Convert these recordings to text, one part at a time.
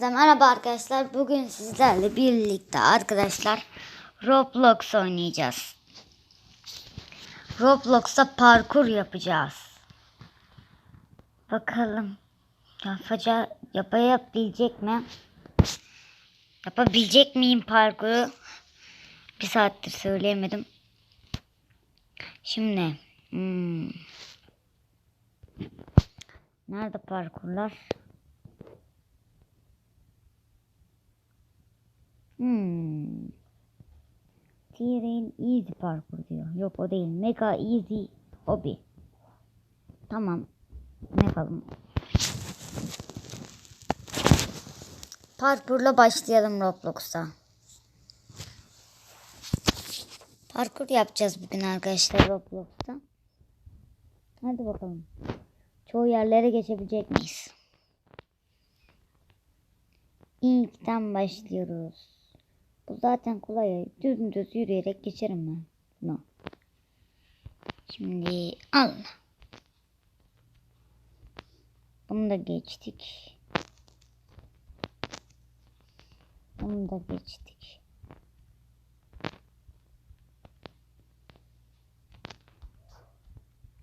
Hepinize merhaba arkadaşlar. Bugün sizlerle birlikte arkadaşlar Roblox oynayacağız. Roblox'ta parkur yapacağız. Bakalım yapaca yapabilecek mi? Yapabilecek miyim parkuru? Bir saattir söyleyemedim. Şimdi hmm. nerede parkurlar? Hmm. T-Rain Easy Parkur diyor. Yok o değil. Mega Easy Hobby. Tamam. Ne yapalım? Parkurla başlayalım Roblox'ta. Parkur yapacağız bugün arkadaşlar Roblox'ta. Hadi bakalım. Çoğu yerlere geçebilecek miyiz? İlkten başlıyoruz. Bu zaten kolay. Dümdüz yürüyerek geçerim ben bunu. Şimdi al. Bunu da geçtik. Bunu da geçtik.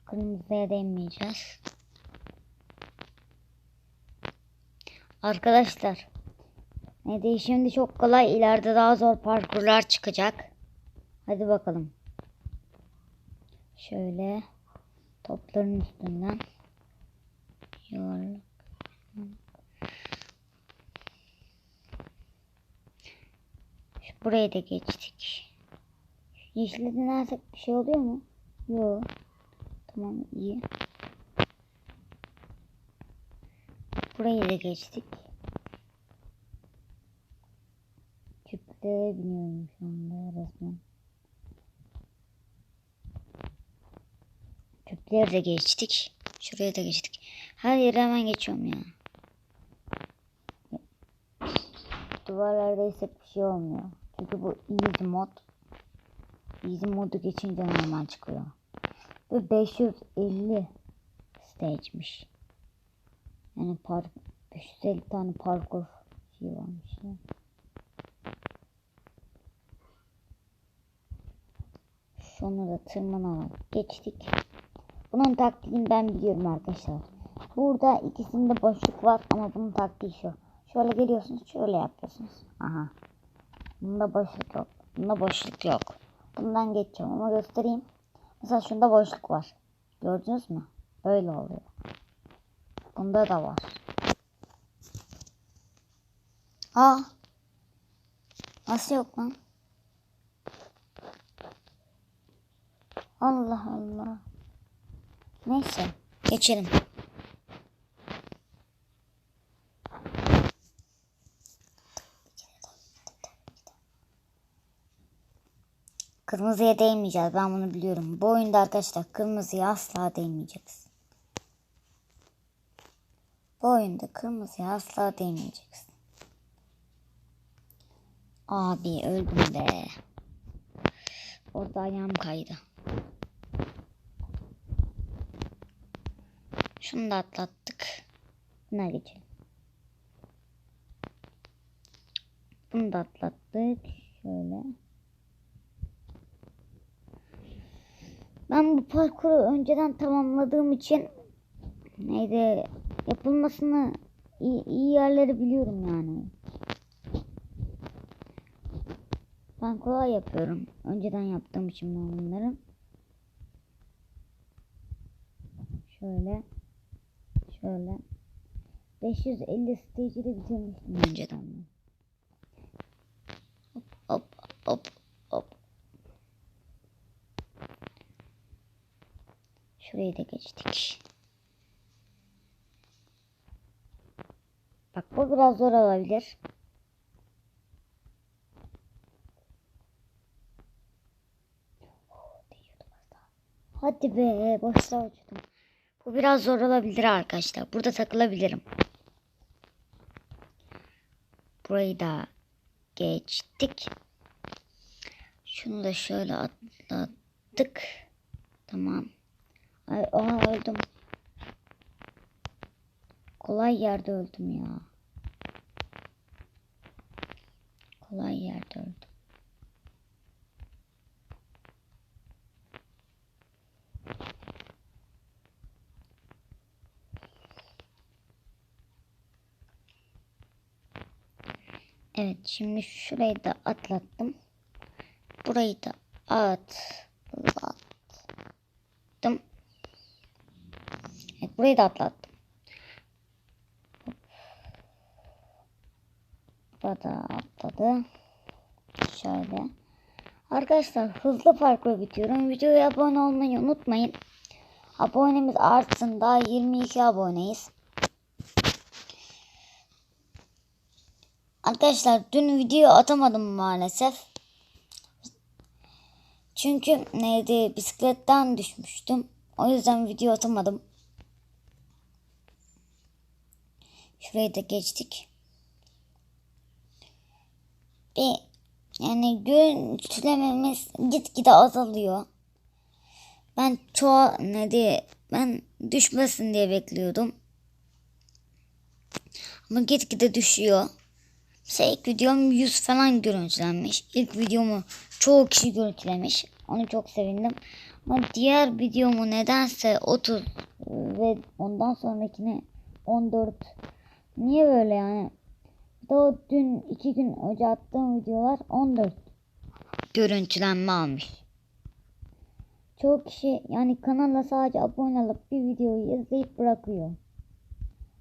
Kırmızıya değmeyeceğiz. Arkadaşlar Neydi şimdi çok kolay ileride daha zor parkurlar çıkacak. Hadi bakalım. Şöyle topların üstünden yuvarlak. Şu burayı da geçtik. Yeşile denersek bir şey oluyor mu? Yok. Tamam iyi. Burayı da geçtik. Küplere biniyorum şu anda resmen. Küpleri de geçtik. Şuraya da geçtik. Her yere hemen geçiyorum ya. Duvarlarda ise bir şey olmuyor. Çünkü bu easy mod. Easy modu geçince normal çıkıyor. Ve 550 stage'miş. Yani park 550 tane parkur şey varmış ya. Şunu da tırmanarak geçtik. Bunun taktiğini ben biliyorum arkadaşlar. Burada ikisinde boşluk var ama bunun taktiği şu. Şöyle geliyorsunuz şöyle yapıyorsunuz. Aha. Bunda boşluk yok. Bunda boşluk yok. Bundan geçeceğim ama göstereyim. Mesela şunda boşluk var. Gördünüz mü? Böyle oluyor. Bunda da var. Aa. Nasıl yok lan? Allah Allah. Neyse. Geçelim. Kırmızıya değmeyeceğiz. Ben bunu biliyorum. Bu oyunda arkadaşlar kırmızıya asla değmeyeceğiz. Bu oyunda kırmızıya asla değmeyeceksin. Abi öldüm be. Orada ayağım kaydı. Şunu da atlattık. Buna geçelim. Bunu da atlattık. Şöyle. Ben bu parkuru önceden tamamladığım için neydi yapılmasını iyi, iyi yerleri biliyorum yani. Ben kolay yapıyorum. Önceden yaptığım için ben bunları. Şöyle. Şöyle. 550 stage'i de bitirmiştim önceden. Hop hop hop hop. Şurayı da geçtik. Bak bu biraz zor olabilir. Hadi be boşluğa uçtum. Bu biraz zor olabilir arkadaşlar. Burada takılabilirim. Burayı da geçtik. Şunu da şöyle atlattık. Tamam. Ay, aa öldüm. Kolay yerde öldüm ya. Olay yerde öldü. Evet şimdi şurayı da atlattım. Burayı da atlattım. Evet, burayı da atlattım. Burada atladı. Şöyle. Arkadaşlar hızlı parkur bitiyorum. Videoya abone olmayı unutmayın. Abonemiz artsın. Daha 22 aboneyiz. Arkadaşlar dün video atamadım maalesef. Çünkü neydi bisikletten düşmüştüm. O yüzden video atamadım. Şurayı da geçtik. Bir yani görüntülememiz gitgide azalıyor. Ben çoğu ne diye ben düşmesin diye bekliyordum. Ama gitgide düşüyor. Mesela videom 100 falan görüntülenmiş. İlk videomu çoğu kişi görüntülemiş. Onu çok sevindim. Ama diğer videomu nedense 30 ve ondan sonrakine 14. Niye böyle yani? Daha dün iki gün önce attığım videolar 14 görüntülenme almış. Çoğu kişi yani kanala sadece abone olup bir videoyu izleyip bırakıyor.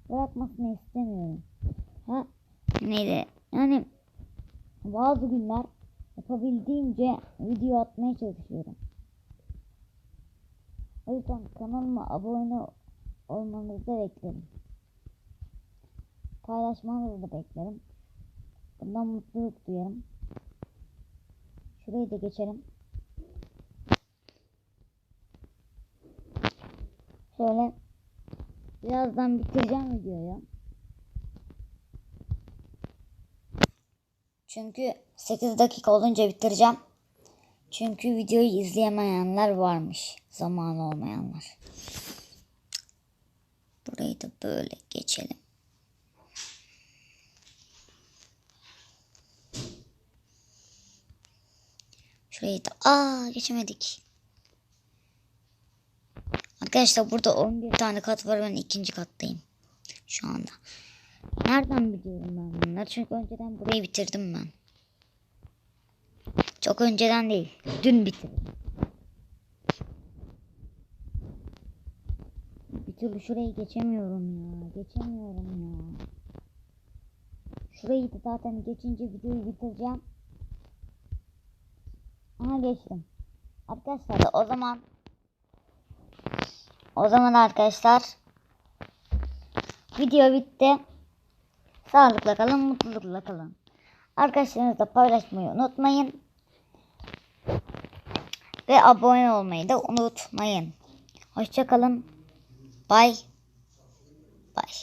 Bırakmasını istemiyorum. Ha neydi? Yani bazı günler yapabildiğimce video atmaya çalışıyorum. O yüzden kanalıma abone olmanızı beklerim. Paylaşmanızı da beklerim. Bundan mutluluk duyarım. Şurayı da geçelim. Şöyle birazdan bitireceğim videoyu. Çünkü 8 dakika olunca bitireceğim. Çünkü videoyu izleyemeyenler varmış. Zamanı olmayanlar. Burayı da böyle geçelim. Şurayı da aa geçemedik. Arkadaşlar burada 11 tane kat var. Ben ikinci kattayım. Şu anda. Nereden biliyorum ben bunları? Çünkü önceden burayı bitirdim ben. Çok önceden değil. Dün bitirdim. Bir türlü şurayı geçemiyorum ya. Geçemiyorum ya. Şurayı da zaten geçince videoyu bitireceğim. Aha geçtim. Arkadaşlar o zaman o zaman arkadaşlar video bitti. Sağlıkla kalın, mutlulukla kalın. Arkadaşlarınızla paylaşmayı unutmayın. Ve abone olmayı da unutmayın. Hoşçakalın. Bye. Bye.